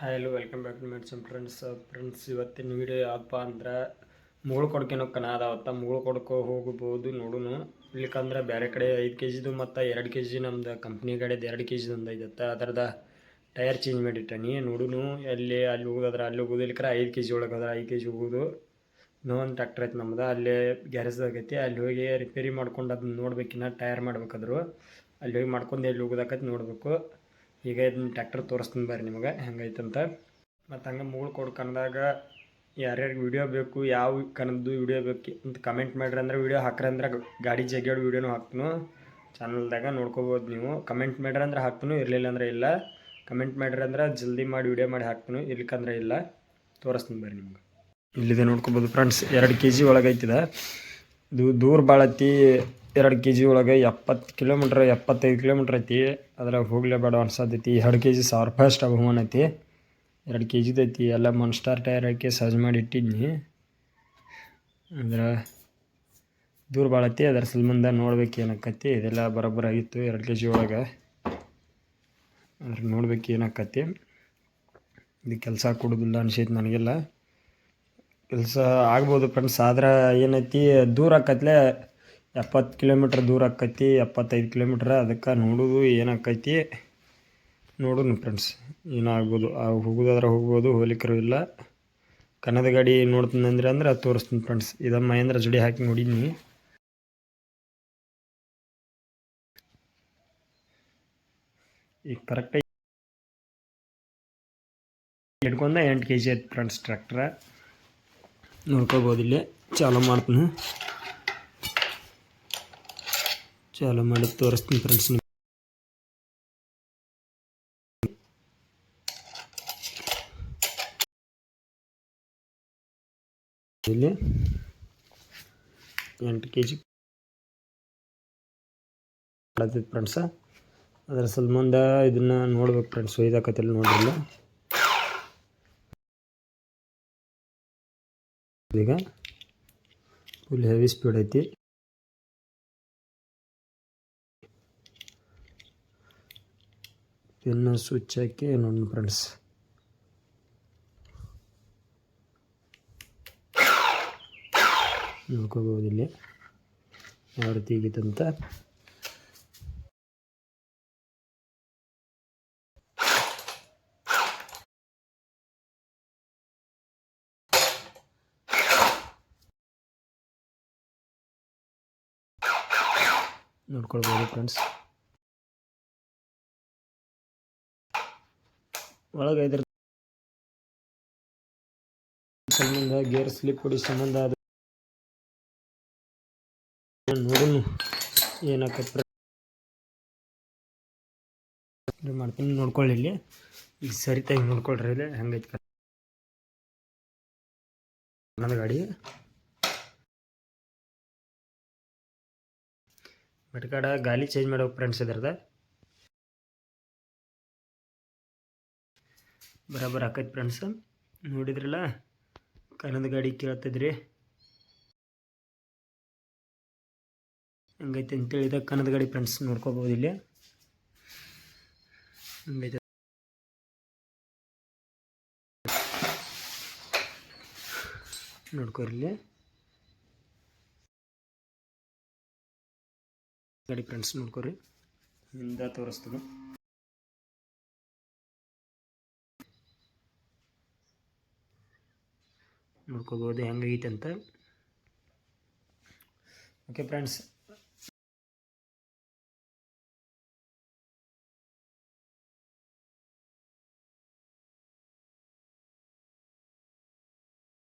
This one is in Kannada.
Hi hello welcome back to ಮೆಡ್ಸಮ್ friends friends ಇವತ್ತಿನ ವೀಡಿಯೋ ಯಾವಪ್ಪ ಅಂದ್ರೆ ಮುಗುಳು ಕೊಡ್ಕೇನೋ ಕನ ಅದಾವತ್ತ ಮುಗುಳು ಕೊಡ್ಕೊ ಹೋಗ್ಬೋದು ನೋಡೋಣ ಇಲ್ಲಿಕಂದ್ರೆ ಬೇರೆ ಕಡೆ ಐದು ಕೆ ಜಿದು ಮತ್ತು ಎರಡು ಕೆ ಜಿ ನಮ್ದು ಕಂಪ್ನಿ ಕಡೆದು ಎರಡು ಕೆ ಜಿದು ಒಂದು ಐದತ್ತ ಅದರದ ಟೈರ್ ಚೇಂಜ್ ಮಾಡಿಟ್ಟನಿ ನೋಡೋಣ ಎಲ್ಲಿ, ಅಲ್ಲಿ ಹೋಗೋದ್ರೆ ಅಲ್ಲಿ ಹೋಗೋದು ಇಲ್ಲಿಕ್ರೆ ಐದು ಕೆ ಜಿ ಒಳಗೆ ಐದು ಕೆ ಜಿ ಹೋಗೋದು ಇನ್ನೊಂದು ಟ್ಯಾಕ್ಟರ್ ಐತೆ ನಮ್ದು. ಅಲ್ಲೇ ಗ್ಯಾರೇಜ್ದಾಗೈತಿ ಅಲ್ಲಿ ಹೋಗಿ ರಿಪೇರಿ ಮಾಡ್ಕೊಂಡು ಅದನ್ನ ನೋಡ್ಬೇಕಿನ್ನ ಟೈರ್ ಮಾಡ್ಬೇಕಾದ್ರು ಅಲ್ಲಿ ಹೋಗಿ ಮಾಡ್ಕೊಂಡು ಎಲ್ಲಿ ಹೋಗೋದಾಕೈತಿ ನೋಡಬೇಕು. ಈಗ ಇದನ್ನ ಟ್ಯಾಕ್ಟರ್ ತೋರಿಸ್ತೀನಿ ಬರ್ರಿ ನಿಮಗೆ, ಹೆಂಗೈತಂತ. ಮತ್ತು ಹಂಗೆ ಮುಗುಳು ಕೊಡು ಯಾರು ಯಾರ್ಯಾರಿಗೆ ವೀಡಿಯೋ ಬೇಕು, ಯಾವ ಕನದ್ದು ವಿಡಿಯೋ ಬೇಕು ಅಂತ ಕಮೆಂಟ್ ಮಾಡ್ರಿ ಅಂದ್ರೆ ವಿಡಿಯೋ ಹಾಕ್ರಿ ಅಂದ್ರೆ ಗಾಡಿ ಜಗ್ಯಾಡು ವಿಡಿಯೋನು ಹಾಕ್ತೀನು. ಚಾನಲ್ದಾಗ ನೋಡ್ಕೋಬೋದು ನೀವು. ಕಮೆಂಟ್ ಮಾಡ್ರಿ ಅಂದ್ರೆ ಹಾಕ್ತೀನು, ಇರಲಿಲ್ಲ ಅಂದ್ರೆ ಇಲ್ಲ. ಕಮೆಂಟ್ ಮಾಡ್ರಿ ಅಂದ್ರೆ ಜಲ್ದಿ ಮಾಡಿ ವೀಡಿಯೋ ಮಾಡಿ ಹಾಕ್ತೀನು, ಇರ್ಲಿಕ್ಕಂದ್ರೆ ಇಲ್ಲ. ತೋರಿಸ್ತೀನಿ ಬರ್ರಿ ನಿಮ್ಗೆ. ಇಲ್ಲಿದೆ ನೋಡ್ಕೋಬೋದು ಫ್ರೆಂಡ್ಸ್ ಎರಡು ಕೆ ಜಿ ಒಳಗೈತಿದೆ. ಇದು ದೂರ ಭಾಳ ಐತಿ ಎರಡು ಕೆ ಜಿ ಒಳಗೆ ಎಪ್ಪತ್ತು ಕಿಲೋಮೀಟ್ರ್, ಎಪ್ಪತ್ತೈದು ಕಿಲೋಮೀಟ್ರ್ ಐತಿ. ಅದ್ರಾಗ ಹೋಗ್ಲೇಬೇಡ ಅನ್ಸತೈತಿ. ಎರಡು ಕೆ ಜಿ ಸಾವಿರ ರೂಪಾಯಿ ಅಷ್ಟು ಐತಿ. ಎರಡು ಕೆ ಜಿದು ಐತಿ. ಎಲ್ಲ ಮನ್ಸ್ಟಾರ್ ಟೈರ್ ಹಾಕಿ ಸಜ್ಜು ಮಾಡಿ ಇಟ್ಟಿದ್ನಿ. ಅಂದ್ರೆ ದೂರ ಭಾಳ ಐತಿ. ಅದ್ರ ಸಂಬಂಧ ನೋಡ್ಬೇಕು ಏನಾಕತಿ ಇದೆಲ್ಲ ಬರೋಬ್ಬರ ಆಗಿತ್ತು ಎರಡು ಕೆ ಜಿ ಒಳಗೆ. ಅದ್ರ ನೋಡ್ಬೇಕು ಏನಾಕತಿ ಇದು ಕೆಲಸ ಕೊಡೋದಿಲ್ಲ ಅನಿಸೈತಿ ನನಗೆಲ್ಲ. ಕೆಲಸ ಆಗ್ಬೋದು ಫ್ರೆಂಡ್ಸ್. ಆದ್ರೆ ಏನೈತಿ? ದೂರ ಆಕತ್ಲೆ ಎಪ್ಪತ್ತು ಕಿಲೋಮೀಟ್ರ್ ದೂರ ಆಕೈತಿ, ಎಪ್ಪತ್ತೈದು ಕಿಲೋಮೀಟ್ರ್ ಅದಕ್ಕೆ ನೋಡೋದು ಏನಾಕೈತಿ. ನೋಡೋಣ ಫ್ರೆಂಡ್ಸ್ ಏನಾಗ್ಬೋದು ಹೋಗೋದಾದ್ರೆ ಹೋಗ್ಬೋದು ಹೋಲಿಕರು ಇಲ್ಲ. ಕನ್ನಡ ಗಾಡಿ ನೋಡ್ತೀನಿ ಅಂದ್ರೆ ಅಂದ್ರೆ ಅದು ತೋರಿಸ್ತೀನಿ ಫ್ರೆಂಡ್ಸ್ ಇದು ಮಹೇಂದ್ರ ಜೋಡಿ ಹಾಕಿ ನೋಡಿದ್ನಿ ಈಗ ಕರೆಕ್ಟಾಗಿ ಹಿಡ್ಕೊಂಡ ಎಂಟು ಕೆ ಜಿ ಐತೆ ಫ್ರೆಂಡ್ಸ್ ಟ್ರ್ಯಾಕ್ಟ್ರ ನೋಡ್ಕೋಬೋದು ಇಲ್ಲಿ. ಚಾಲೂ ಮಾಡ್ತೀನಿ. ಚಾಲು ಮಾಡಿ ತೋರಿಸ್ತೀನಿ ಫ್ರೆಂಡ್ಸ್ ಇಲ್ಲಿ ಎಂಟು ಕೆ ಜಿ ಫ್ರೆಂಡ್ಸ ಅದರ ಸಂಬಂಧ ಇದನ್ನ ನೋಡ್ಬೇಕು ಫ್ರೆಂಡ್ಸ್ ಒಯ್ದಾಕತ್ತಿಲ್ಲ ನೋಡಿಲ್ಲ ಈಗ ಫುಲ್ ಹೆವಿ ಸ್ಪೀಡ್ ಐತಿ. ಇನ್ನು ಸ್ವಿಚ್ ಹಾಕಿ ಫ್ರೆಂಡ್ಸ್ ನೋಡ್ಕೋಬೋದು ಇಲ್ಲಿ. ಯಾವ ರೀತಿ ಈಗಿತ್ತಂತ ನೋಡ್ಕೊಳ್ಬೋದು ಫ್ರೆಂಡ್ಸ್ ಒಳಗೆ ಇದ್ರ ಸಂಬಂಧ ಗೇರ್ ಸ್ಲಿಪ್ ಹೊಡಿ ಸಂಬಂಧ ಅದು ನೋಡೋಣ ಮಾಡ್ತೀನಿ, ನೋಡ್ಕೊಳ್ಳಿ ಇಲ್ಲಿ. ಈಗ ಸರಿತಾಗಿ ನೋಡ್ಕೊಳ್ರಿ ಇಲ್ಲಿ, ಹೆಂಗೈತೆ ನನ್ನ ಗಾಡಿ. ಬಟ್ ಕಡೆ ಗಾಲಿ ಚೇಂಜ್ ಮಾಡೋ ಫ್ರೆಂಡ್ಸ್ ಇದ್ರದ. ಬರಾಬರ್ ಆಕೈತೆ ಫ್ರೆಂಡ್ಸ್ ನೋಡಿದ್ರಲ್ಲ? ಕನ್ನದ ಗಾಡಿ ಕೇಳ್ತಿದ್ರಿ. ಹಂಗೈತೆ ಅಂತೇಳಿ ಇದಾಗ ಗಾಡಿ ಫ್ರೆಂಡ್ಸ್ ನೋಡ್ಕೋಬೋದು ಇಲ್ಲಿ. ಹಂಗೈತೆ? ನೋಡ್ಕೊರಿ ಇಲ್ಲಿ. ಗಾಡಿ ಫ್ರೆಂಡ್ಸ್ ನೋಡ್ಕೊರಿ. ಹಿಂದ ತೋರಿಸ್ತೀನಿ. ನೋಡ್ಕೋಬೋದು ಹೆಂಗೈತೆ ಅಂತ. Okay friends